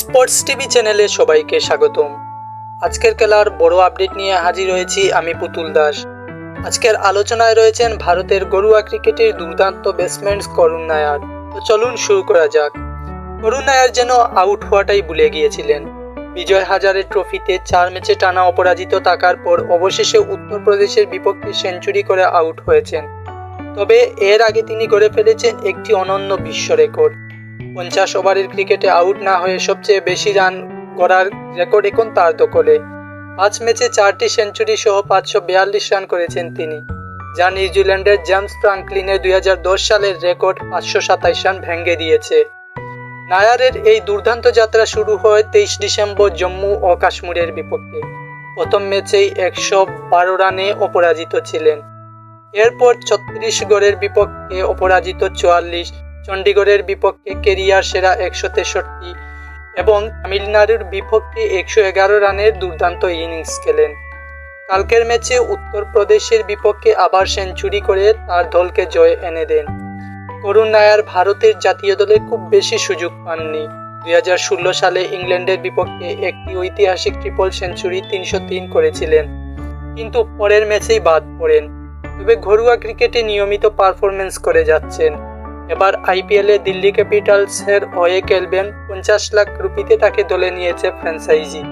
Sports TV চ্যানেলে সবাইকে স্বাগতম। আজকের খেলার বড় আপডেট নিয়ে হাজির হয়েছি আমি পুতুল দাস। আজকের আলোচনায় রয়েছেন ভারতের গরুয়া ক্রিকেটের দুর্দান্ত ব্যাটসম্যান করুণ নায়ার। তো চলুন শুরু করা যাক। করুণ নায়ার যেন আউট হওয়াটাই ভুলে গিয়েছিলেন। বিজয় হাজারের ট্রফিতে চার ম্যাচে টানা অপরাজিত থাকার পর অবশেষে উত্তরপ্রদেশের বিপক্ষে সেঞ্চুরি করে আউট হয়েছেন। তবে এর আগে তিনি গড়ে ফেলেছেন একটি অনন্য বিশ্ব রেকর্ড পঞ্চাশ ওভারের ক্রিকেটে আউট না হয়ে সবচেয়ে বেশি রান করার রেকর্ড এখন তার দখলে। পাঁচ ম্যাচে চারটি সেঞ্চুরি সহ পাঁচশো বিয়াল্লিশ রান করেছেন তিনি, যা নিউজিল্যান্ডের জেমস ফ্রাঙ্কলিনের দুই হাজার দশ সালের রেকর্ড পাঁচশো সাতাইশ রান ভেঙে দিয়েছে। নায়ারের এই দুর্দান্ত যাত্রা শুরু হয় তেইশ ডিসেম্বর জম্মু ও কাশ্মীরের বিপক্ষে। প্রথম ম্যাচেই একশো বারো রানে অপরাজিত ছিলেন। এরপর ছত্রিশ গড়ের বিপক্ষে অপরাজিত চুয়াল্লিশ চণ্ডীগড়ের বিপক্ষে কেরিয়ার সেরা একশো তেষট্টি এবং তামিলনাড়ুর বিপক্ষে একশো এগারো রানের দুর্দান্ত ইনিংস খেলেন। কালকের ম্যাচে উত্তরপ্রদেশের বিপক্ষে আবার সেঞ্চুরি করে তার দলকে জয় এনে দেন। করুণ নায়ার ভারতের জাতীয় দলে খুব বেশি সুযোগ পাননি। দুই হাজার ষোলো সালে ইংল্যান্ডের বিপক্ষে একটি ঐতিহাসিক ট্রিপল সেঞ্চুরি তিনশো তিন করেছিলেন, কিন্তু পরের ম্যাচেই বাদ পড়েন। তবে ঘরোয়া ক্রিকেটে নিয়মিত পারফরমেন্স করে যাচ্ছেন। এবার আইপিএলে দিল্লি ক্যাপিটালসের হয়ে খেলবেন পঞ্চাশ লাখ রুপিতে তাকে দলে নিয়েছে ফ্র্যাঞ্চাইজি।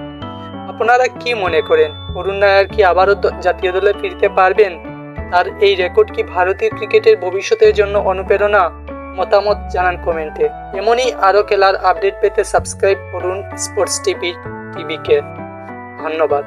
আপনারা কি মনে করেন? করুণ নায়ার কি আবারও জাতীয় দলে ফিরতে পারবেন? তার এই রেকর্ড কি ভারতীয় ক্রিকেটের ভবিষ্যতের জন্য অনুপ্রেরণা? মতামত জানান কমেন্টে। এমনই আরও খেলার আপডেট পেতে সাবস্ক্রাইব করুন স্পোর্টস টিভি টিভিকে। ধন্যবাদ।